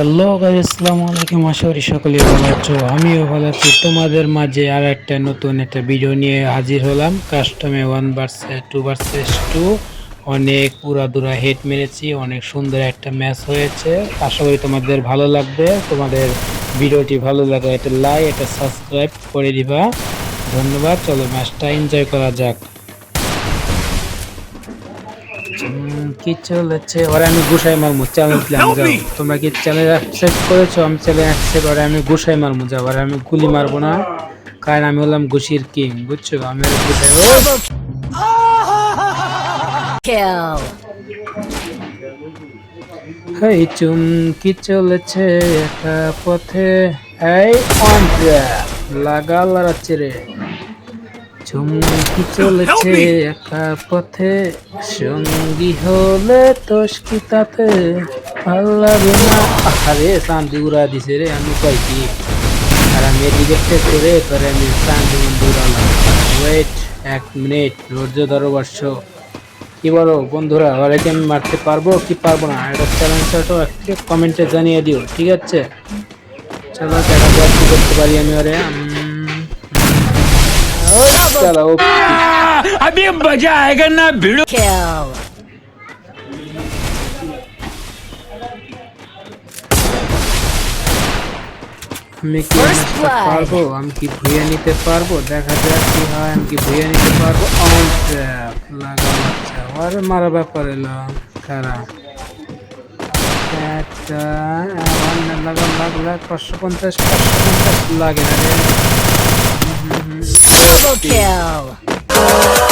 Hello guys, আসসালামু আলাইকুম। আশা করি সকলে ভালো আছো। আমিও ভালো আছি। তোমাদের মাঝে আর একটা নতুন একটা ভিডিও নিয়ে হাজির হলাম। কাস্টমে one versus two versus two অনেক পুরাদুরা হেড মেরেছি, অনেক সুন্দর একটা ম্যাচ হয়েছে। আশা করি তোমাদের ভালো লাগবে। তোমাদের ভিডিওটি ভালো লাগে এটা লাইক এটা সাবস্ক্রাইব করে দিবা। ধন্যবাদ। চলো ম্যাচটা এনজয় করা যাক। কি চলেছে ওরা আমি গুসাই মারমু চ্যালেঞ্জ দিলাম যাও। তোমরা কি চ্যালেঞ্জ অ্যাকসেপ্ট করেছ? আমি চ্যালেঞ্জ অ্যাকসেপ্ট ওরা আমি গুসাই মারমু যাও। ওরা আমি গুলি মারবো না। কারণ আমি হলাম গুশির কিং বুঝছ? আমি গুসাই ও! Kill. হেই চুম কি চলেছে একটা পথে? এই অন লাগা লড়াচ্ছে রে। চুম কি চলেছে একটা পথে। সঙ্গী হলে তোষ কি তাতে? ভালো লাগে না। আরে শান্তি উড়া দিছে রে আমি কই কি? আর আমি এদিকে করে তোরে আমি শান্তি উড়ালাম ওয়েট এক মিনিট ধৈর্য ধরো বর্ষ। কি বলো বন্ধুরা ওরাকে আমি মারতে পারব কি পারব না? এটা চ্যালেঞ্জটাও একটু কমেন্টে জানিয়ে দিও ঠিক আছে? চলো দেখা যাক কি করতে পারি আমি ওরে। উম, ও, চলো ও, अभी मजा आएगा ना भिड़ो Kill. আমি কি First নাচতে blood. পারবো আমি কি ভুইয়া নিতে পারবো দেখা যাক কি হয় আমি কি ভুইয়া নিতে পারবো অন ট্র্যাপ লাগা বাচ্চা আরে মারা ব্যাপার এলো খারাপ একটা আমার লাগা লাগ লাগ পাঁচশো পঞ্চাশ পাঁচশো পঞ্চাশ লাগে না kill.